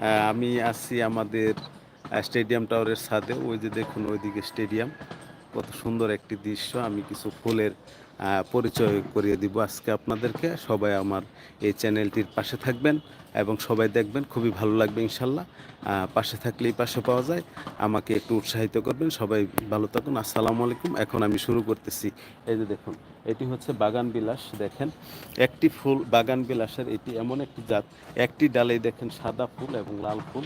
আমি আছি আমাদের স্টেডিয়াম টাওয়ারের ছাদে। ওই যে দেখুন, ওইদিকে স্টেডিয়াম। কত সুন্দর একটি দৃশ্য। আমি কিছু ফুলের পরিচয় করিয়ে দিব আজকে আপনাদেরকে। সবাই আমার এই চ্যানেলটির পাশে থাকবেন এবং সবাই দেখবেন, খুবই ভালো লাগবে ইনশাল্লাহ। পাশে থাকলেই পাশে পাওয়া যায়। আমাকে একটু উৎসাহিত করবেন। সবাই ভালো থাকুন। আসসালামু আলাইকুম। এখন আমি শুরু করতেছি। এই যে দেখুন, এটি হচ্ছে বাগান বিলাস, দেখেন। একটি ফুল, বাগান বিলাসের এটি এমন একটি জাত। একটি ডালে দেখেন সাদা ফুল এবং লাল ফুল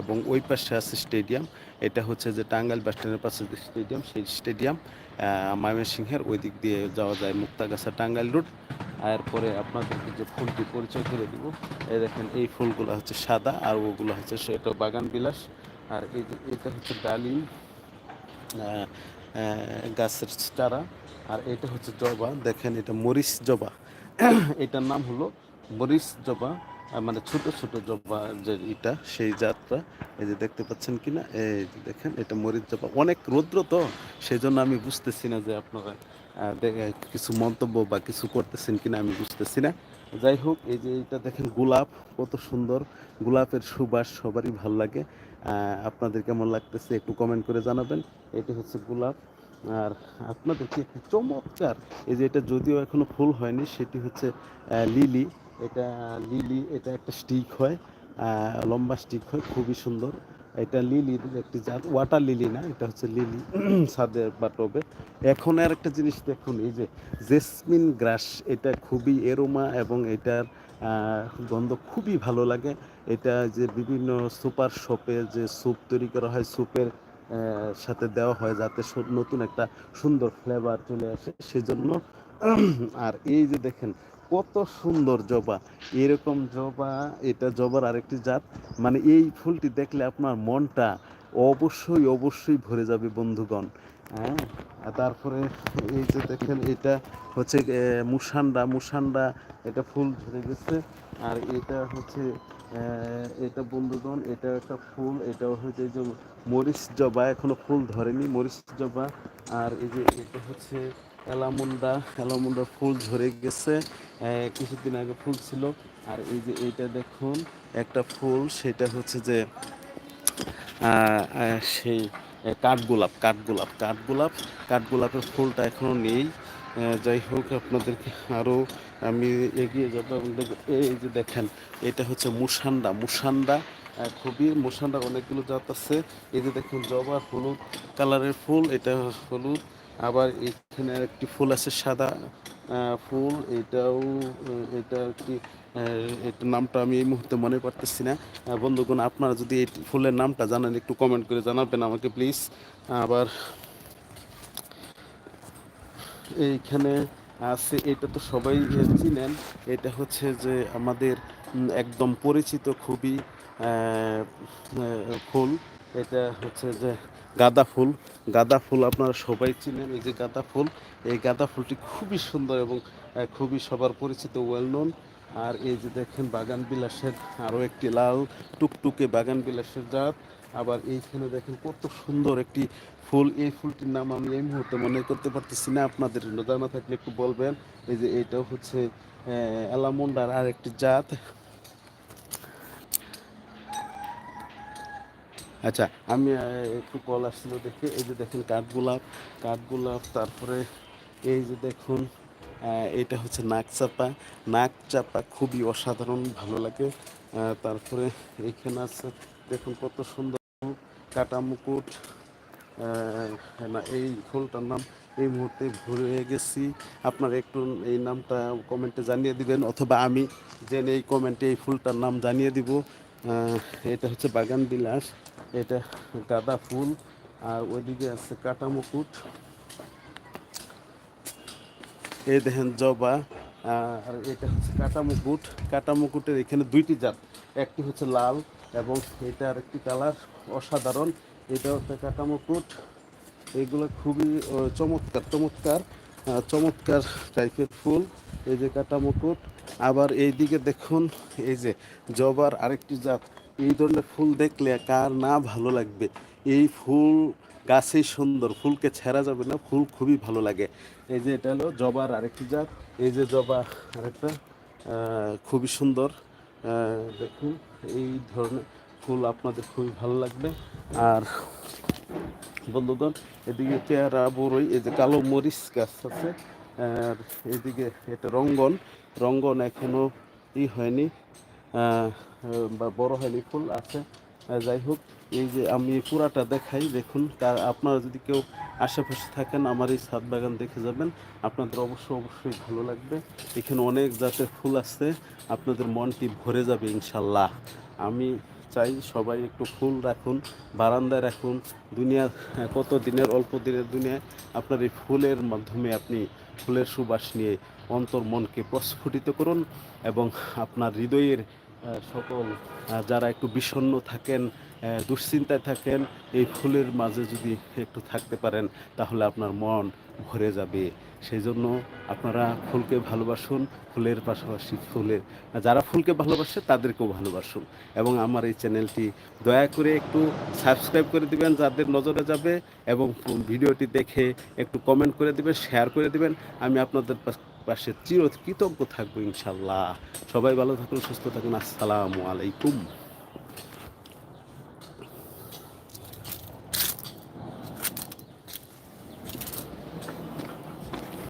এবং ওই পাশে আছে স্টেডিয়াম। এটা হচ্ছে যে টাঙ্গাইল বাস স্ট্যান্ডের পাশে যে স্টেডিয়াম, সেই স্টেডিয়াম ময়মনসিংহের ওই দিক দিয়ে যাওয়া যায় মুক্তাগাছা টাঙ্গাইল রোড এরপরে আপনাদেরকে যে ফুলটি পরিচয় করে দিব, এই দেখেন, এই ফুলগুলো হচ্ছে সাদা আর ওগুলো হচ্ছে সেটা বাগান বিলাস। আর এই যে এটা হচ্ছে ডালিম গাছের চারা। আর এটা হচ্ছে জবা। দেখেন, এটা মরিচ জবা। এটার নাম হলো মরিচ জবা। মানে ছোট ছোট জবা যে এটা, সেই জাতটা। এই যে দেখতে পাচ্ছেন কিনা? এই দেখেন, এটা মরিচ জবা। অনেক রৌদ্র তো সেই জন্য আমি বুঝতেছি না যে আপনারা কিছু মন্তব্য বা কিছু করতেছেন কিনা আমি বুঝতেছি না। যাই হোক, এই যে এটা দেখেন গোলাপ, কত সুন্দর। গোলাপের সুবাস সবারই ভালো লাগে। আপনাদের কেমন লাগতেছে একটু কমেন্ট করে জানাবেন। এটি হচ্ছে গোলাপ। আর আপনাদেরকে একটি চমৎকার, এই যে এটা যদিও এখনও ফুল হয়নি, সেটি হচ্ছে লিলি। এটা লিলি, এটা একটা স্টিক হয়। লম্বা স্টিক হয়, খুবই সুন্দর। এটা লিলির একটি জাত ওয়াটার লিলি না, এটা হচ্ছে লিলি ছাদে বা টবে। এখন আর একটা জিনিস দেখুন, এই যে জেসমিন গ্রাস, এটা খুবই এরোমা এবং এটার গন্ধ খুবই ভালো লাগে। এটা যে বিভিন্ন সুপার শপে যে স্যুপ তৈরি করা হয়, স্যুপের সাথে দেওয়া হয় যাতে নতুন একটা সুন্দর ফ্লেভার চলে আসে সেজন্য। আর এই যে দেখেন কত সুন্দর জবা। এরকম জবা, এটা জবার আরেকটি জাত। মানে এই ফুলটি দেখলে আপনার মনটা অবশ্যই অবশ্যই ভরে যাবে বন্ধুগণ। হ্যাঁ? আর তারপরে এই যে দেখেন, এটা হচ্ছে মুসান্ডা। মুসান্ডা, এটা ফুল ধরে গেছে। আর এটা হচ্ছে এটা বন্ধুগণ, এটা একটা ফুল। এটা হচ্ছে যে মরিচ জবা, এখনও ফুল ধরেনি মরিচ জবা। আর এই যে এটা হচ্ছে এলামুন্ডা এলামুন্ডা ফুল ঝরে গেছে। কিছুদিন আগে ফুল ছিল। আর এই যে এইটা দেখুন, একটা ফুল, সেটা হচ্ছে যে সেই কাঠগোলাপ কাঠগোলাপ কাঠগোলাপ, কাঠগোলাপের ফুলটা এখনও নেই। যাই হোক, আপনাদেরকে আরও আমি এগিয়ে যাব দেখব। এই যে দেখেন, এটা হচ্ছে মুসান্ডা মুসান্ডা খুবই মুসান্ডা অনেকগুলো জাত আছে। এই যে দেখুন, জবা, হলুদ কালারের ফুল, এটা হলুদ। আবার এখানে একটি ফুল আছে সাদা ফুল। এটাও এটা আহ, এটার নামটা আমি এই মুহূর্তে মনে করতেছি না। বন্ধুগণ আপনারা যদি এই ফুলের নামটা জানেন একটু কমেন্ট করে জানাবেন আমাকে প্লিজ আবার এইখানে আছে এটা তো সবাই চিনেন। এটা হচ্ছে যে আমাদের একদম পরিচিত খুবই ফুল। এটা হচ্ছে যে গাঁদা ফুল। গাঁদা ফুল আপনারা সবাই চিনেন, এই যে গাঁদা ফুল। এই গাঁদা ফুলটি খুবই সুন্দর এবং খুবই সবার পরিচিত ওয়েল নোন আর এই যে দেখেন বাগান বিলাসের আরও একটি লাল, টুকটুকে বাগান বিলাসের জাত। আবার এইখানে দেখেন কত সুন্দর একটি ফুল। এই ফুলটির নাম আমি এই মুহূর্তে মনে করতে পারতেছি না, আপনাদের জানা থাকলে একটু বলবেন। এই যে এইটাও হচ্ছে অ্যালামন্ডার আর একটি জাত। আচ্ছা। আমি একটু কল আসছিল দেখে। এই যে দেখেন কাঠগোলাপ কাঠগোলাপ তারপরে এই যে দেখুন এটা হচ্ছে নাকচাপা নাকচাপা খুবই অসাধারণ, ভালো লাগে। তারপরে এইখানে আছে, দেখুন কত সুন্দর কাটা মুকুট। না, এই ফুলটার নাম এই মুহূর্তে ভুলে গেছি। আপনারা একটু এই নামটা কমেন্টে জানিয়ে দিবেন, অথবা আমি জেনে এই কমেন্টে এই ফুলটার নাম জানিয়ে দিব। এটা হচ্ছে বাগান বিলাস। এটা গাঁদা ফুল, আর ওইদিকে আছে কাটা মুকুট এই দেখেন জবা, আর এটা হচ্ছে কাটা মুকুট কাটা মুকুটের এখানে দুইটি জাত, একটি হচ্ছে লাল এবং এটা আর একটি কালার অসাধারণ। এটা হচ্ছে কাটা মুকুট এগুলো খুবই চমৎকার চমৎকার চমৎকার টাইপের ফুল। এই যে কাটা মুকুট। আবার এই দিকে দেখুন, এই যে জবার আরেকটি জাত। এই ধরনের ফুল দেখলে কার না ভালো লাগবে। এই ফুল গাছেই সুন্দর, ফুলকে ছেঁড়া যাবে না, ফুল খুবই ভালো লাগে। এই যে এটা হলো জবার আরেকটি জাত। এই যে জবা আরেকটা খুবই সুন্দর। দেখুন, এই ধরনের ফুল আপনাদের খুবই ভালো লাগবে। আর বন্ধুগণ, এদিকে পেয়ারা বড়ই এই যে কালো মরিচ গাছ আছে আর এদিকে এটা রঙ্গন। রঙ্গন এখনও ই হয়নি বা বড় হয়নি, ফুল আছে। যাই হোক, এই যে আমি পুরাটা দেখাই, দেখুন, তার আপনারা যদি কেউ আশেপাশে থাকেন, আমার এই ছাদ বাগান দেখে যাবেন। আপনাদের অবশ্যই অবশ্যই ভালো লাগবে। এখানে অনেক জাতের ফুল আছে, আপনাদের মনটি ভরে যাবে ইনশাল্লাহ। আমি চাই, সবাই একটু ফুল রাখুন, বারান্দায় রাখুন। দুনিয়া, কত দিনের, অল্প দিনের দুনিয়ায় আপনার এই ফুলের মাধ্যমে আপনি ফুলের সুবাস নিয়ে অন্তর মনকে প্রস্ফুটিত করুন এবং আপনার হৃদয়ের সকল যারা একটু বিষণ্ন থাকেন দুশ্চিন্তায় থাকেন, এই ফুলের মাঝে যদি একটু থাকতে পারেন, তাহলে আপনার মন ভরে যাবে। সেই জন্য আপনারা ফুলকে ভালোবাসুন, ফুলের পাশাপাশি ফুলের যারা ফুলকে ভালোবাসে, তাদেরকেও ভালোবাসুন। এবং আমার এই চ্যানেলটি দয়া করে একটু সাবস্ক্রাইব করে দিবেন, যাদের নজরে যাবে, এবং ভিডিওটি দেখে একটু কমেন্ট করে দিবেন, শেয়ার করে দিবেন। আমি আপনাদের পাশ- চির কৃতজ্ঞ থাকব, ইনশাল্লাহ। সবাই ভালো থাকুন, সুস্থ থাকুন। আসসালামু আলাইকুম।